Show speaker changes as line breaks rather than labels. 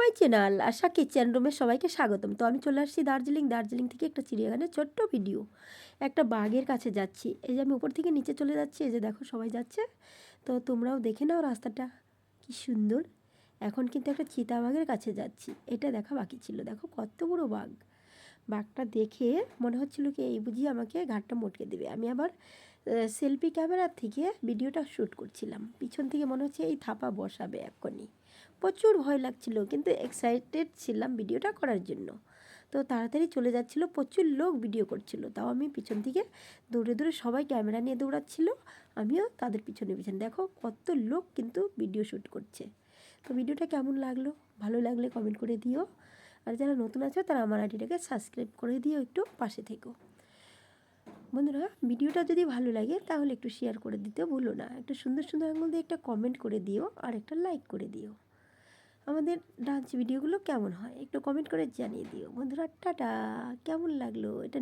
My channel Asha kitchen রুমে সবাইকে স্বাগতম। তো আমি চলে আসছি দার্জিলিং। দার্জিলিং থেকে একটা চিড়িয়াখানার ছোট্ট ভিডিও একটা বাঘের কাছে যাচ্ছি। এই যে আমি উপর থেকে নিচে চলে যাচ্ছি। এই যে দেখো সবাই যাচ্ছে। তো তোমরাও দেখে নাও রাস্তাটা। কি সুন্দর। এখন কিন্তু একটা চিতাবাঘের কাছে যাচ্ছি। এটা দেখা বাকি ছিল। দেখো কত বড় বাঘ। বাঘটা দেখে মনে হচ্ছিল কি, এই বুঝি আমাকে ঘাটটা মটকে দেবে। আমি আবার সেলফি ক্যামেরার থেকে ভিডিওটা শ্যুট করছিলাম। পিছন থেকে মনে হচ্ছে এই থাপা বসাবে এখনই প্রচুর ভয় লাগছিল, কিন্তু এক্সাইটেড ছিলাম ভিডিওটা করার জন্য। তো তাড়াতাড়ি চলে যাচ্ছিল, প্রচুর লোক ভিডিও করছিল। তাও আমি পিছন থেকে দৌড়ে দৌড়ে সবাই ক্যামেরা নিয়ে দৌড়াচ্ছিল, আমিও তাদের পিছনে পিছনে। দেখো কত লোক কিন্তু ভিডিও শ্যুট করছে। তো ভিডিওটা কেমন লাগল? ভালো লাগলে কমেন্ট করে দিও। আর যারা নতুন আছে, তারা আমার আইডিটাকে সাবস্ক্রাইব করে দিও, একটু পাশে থেকো। বন্ধুরা ভিডিওটা যদি ভালো লাগে, তাহলে একটু শেয়ার করে দিতে ভুলো না। একটা সুন্দর সুন্দর আঙুল দিয়ে একটা কমেন্ট করে দিও, আর একটা লাইক করে দিও। আমাদের ডান্স ভিডিওগুলো কেমন হয়? একটু কমেন্ট করে জানিয়ে দিও। বন্ধুরা, টাটা। কেমন লাগল? এটা